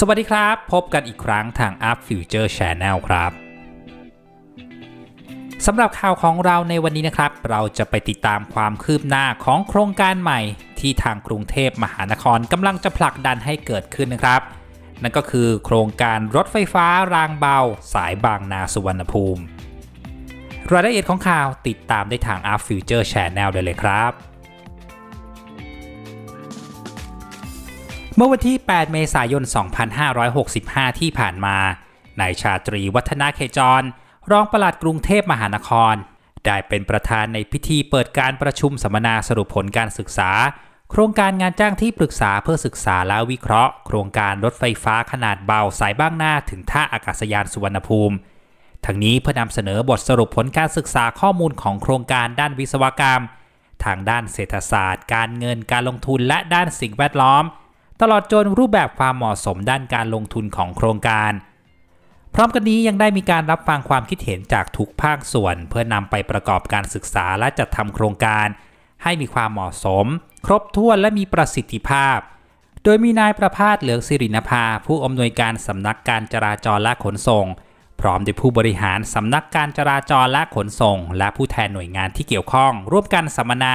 สวัสดีครับ พบกันอีกครั้งทาง Up Future Channel ครับสำหรับข่าวของเราในวันนี้นะครับ เราจะไปติดตามความคืบหน้าของโครงการใหม่ ที่ทางกรุงเทพมหานครกำลังจะผลักดันให้เกิดขึ้นนะครับ นั่นก็คือโครงการรถไฟฟ้ารางเบา สายบางนาสุวรรณภูมิ รายละเอียดของข่าวติดตามได้ทาง Up Future Channel ได้เลยครับ เมื่อวันที่ 8 เมษายน 2565 ที่ผ่านมานายชาตรีวัฒนาเขจร รองปลัดกรุงเทพมหานคร ได้เป็นประธานในพิธีเปิดการประชุมสัมมนาสรุปผลการศึกษา โครงการงานจ้างที่ปรึกษาเพื่อศึกษาและวิเคราะห์ โครงการรถไฟฟ้าขนาดเบาสายบ้างหน้าถึงท่าอากาศยานสุวรรณภูมิ ทั้งนี้เพื่อนำเสนอบทสรุปผลการศึกษาข้อมูลของโครงการด้านวิศวกรรม ทางด้านเศรษฐศาสตร์ การเงินการลงทุนและด้านสิ่งแวดล้อม ตลอดจนรูปแบบความเหมาะสมด้านการลงทุนของโครงการ พร้อมกันนี้ยังได้มีการรับฟังความคิดเห็นจากทุกภาคส่วน เพื่อนำไปประกอบการศึกษาและจัดทำโครงการ ให้มีความเหมาะสม ครบถ้วนและมีประสิทธิภาพ โดยมีนายประภาสเหลืองสิรินภา ผู้อำนวยการสำนักการจราจรและขนส่ง พร้อมด้วยผู้บริหารสำนักการจราจรและขนส่ง และผู้แทนหน่วยงานที่เกี่ยวข้อง ร่วมกันสัมมนา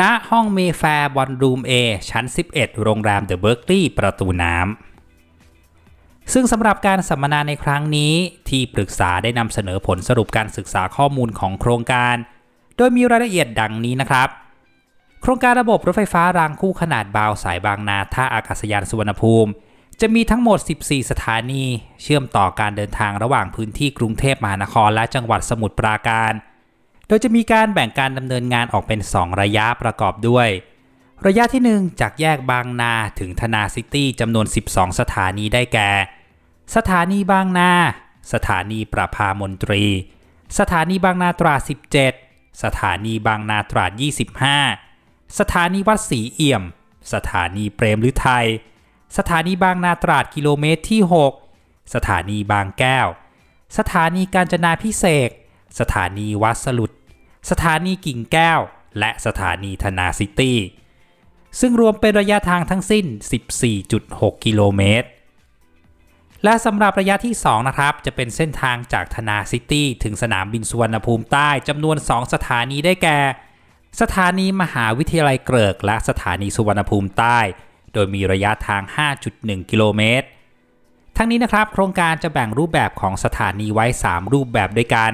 ณห้องเมแฟร์บอลรูม A ชั้น 11 โรงแรมเดอะเบิร์กลีย์ประตูน้ำ ซึ่งสำหรับการสัมมนาในครั้งนี้ ที่ปรึกษาได้นำเสนอผลสรุปการศึกษาข้อมูลของโครงการ โดยมีรายละเอียดดังนี้นะครับ โครงการระบบรถไฟฟ้ารางคู่ขนาดเบาสายบางนาท่าอากาศยานสุวรรณภูมิ จะมีทั้งหมด 14 สถานี เชื่อมต่อการเดินทางระหว่างพื้นที่กรุงเทพมหานครและจังหวัดสมุทรปราการ โดยจะมีการแบ่งการดำเนินงานออกเป็น 2 ระยะประกอบด้วย ระยะที่ 1 จากแยกบางนาถึงธนาซิตี้จำนวน 12 สถานีได้แก่ สถานีบางนา สถานีประภามนตรี สถานีบางนาตรา 17 สถานีบางนาตราด25 สถานีวัดศรีเอี่ยม สถานีเปรมฤทัยสถานีบางนาตราดกิโลเมตรที่ 6 สถานีบางแก้ว สถานีกาญจนาพิเศษ สถานีวัดสลุด สถานีกิ่งแก้ว และสถานีธนาซิตี้ ซึ่งรวมเป็นระยะทางทั้งสิ้น 14.6 กิโลเมตร และสำหรับระยะที่ 2 นะครับ จะเป็นเส้นทางจากธนาซิตี้ ถึงสนามบินสุวรรณภูมิใต้จำนวน 2 สถานีได้แก่ สถานีมหาวิทยาลัยเกริก และสถานีสุวรรณภูมิใต้ โดยมีระยะทาง 5.1 กิโลเมตรทั้งนี้นะครับ โครงการจะแบ่งรูปแบบของสถานีไว้ 3 รูปแบบด้วยกัน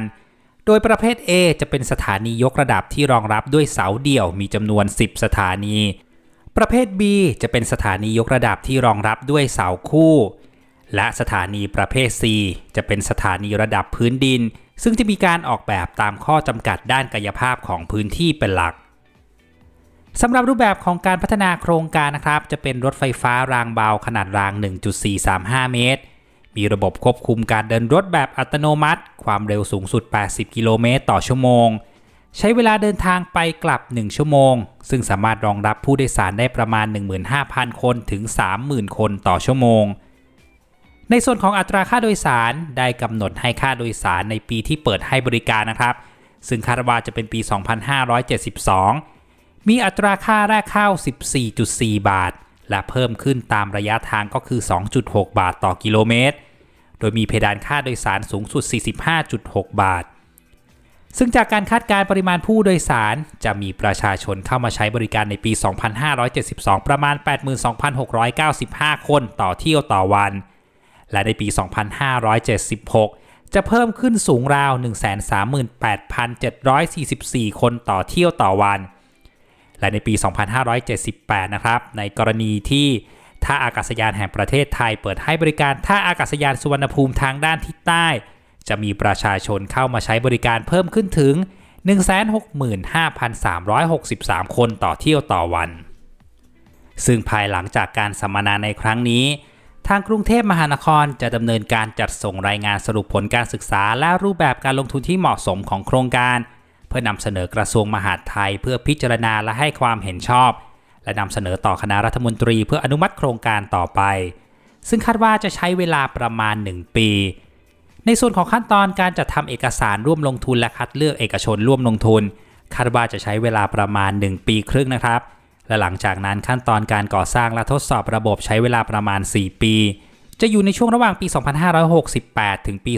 โดยประเภท A จะเป็นสถานียกระดับที่รองรับด้วยเสาเดี่ยวมีจำนวน 10 สถานี ประเภท B จะเป็นสถานียกระดับที่รองรับด้วยเสาคู่ และสถานีประเภท C จะเป็นสถานีระดับพื้นดิน ซึ่งจะมีการออกแบบตามข้อจำกัดด้านกายภาพของพื้นที่เป็นหลักสำหรับรูปแบบของการพัฒนาโครงการนะครับ จะเป็นรถไฟฟ้ารางเบาขนาดราง 1.435 เมตร มีระบบควบคุมการเดินรถแบบอัตโนมัติ ความเร็วสูงสุด 80 กิโลเมตรต่อชั่วโมง ใช้เวลาเดินทางไปกลับ 1 ชั่วโมง ซึ่งสามารถรองรับผู้โดยสารได้ประมาณ 15,000 คนถึง 30,000 คนต่อชั่วโมง ในส่วนของอัตราค่าโดยสารได้กำหนดให้ค่าโดยสารในปีที่เปิดให้บริการนะครับ ซึ่งคาดว่าจะเป็นปี 2572 มีอัตราค่าแรกเข้า 14.4 บาท และเพิ่มขึ้นตามระยะทางก็คือ 2.6 บาทต่อกิโลเมตร โดยมีเพดานค่าโดยสารสูงสุด 45.6 บาท ซึ่งจากการคาดการณ์ปริมาณผู้โดยสารจะมีประชาชนเข้ามาใช้บริการในปี 2572 ประมาณ 82,695 คนต่อเที่ยวต่อวัน และในปี 2576 จะเพิ่มขึ้นสูงราว 138,744 คนต่อเที่ยวต่อวัน และในปี 2578 นะครับ ในกรณีที่ท่าอากาศยานแห่งประเทศไทยเปิดให้บริการท่าอากาศยานสุวรรณภูมิทางด้านทิศใต้ จะมีประชาชนเข้ามาใช้บริการเพิ่มขึ้นถึง 165,363 คนต่อเที่ยวต่อวัน ซึ่งภายหลังจากการสัมมนาในครั้งนี้ ทางกรุงเทพมหานครจะดำเนินการจัดส่งรายงานสรุปผลการศึกษาและรูปแบบการลงทุนที่เหมาะสมของโครงการ พื่อนำเสนอกระทรวงมหาดไทย เพื่อพิจารณาและให้ความเห็นชอบ และนำเสนอต่อคณะรัฐมนตรีเพื่ออนุมัติโครงการต่อไป ซึ่งคาดว่าจะใช้เวลาประมาณ 1 ปี ในส่วนของขั้นตอนการจัดทำเอกสารร่วมลงทุนและคัดเลือกเอกชนร่วมลงทุน คาดว่าจะใช้เวลาประมาณ 1 ปีครึ่งนะครับ และหลังจากนั้นขั้นตอนการก่อสร้างและทดสอบระบบใช้เวลาประมาณ 4 ปี จะอยู่ในช่วงระหว่างปี 2568 ถึงปี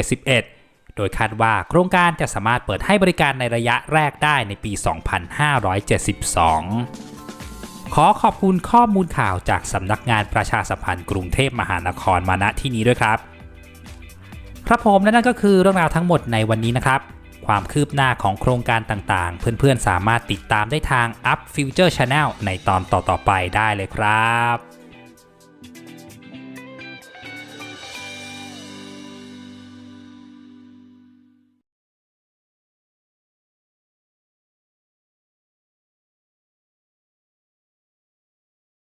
2571 โดยคาดว่าโครงการจะสามารถเปิดให้บริการในระยะแรกได้ในปี 2572ขอขอบคุณข้อมูลข่าวจากสำนักงานประชาสัมพันธ์กรุงเทพมหานครมาณที่นี้ด้วยครับ ครับผมและนั่นก็คือเรื่องราวทั้งหมดในวันนี้นะครับ ความคืบหน้าของโครงการต่างๆ เพื่อนๆสามารถติดตามได้ทาง Up Future Channel ในตอนต่อๆไปได้เลยครับ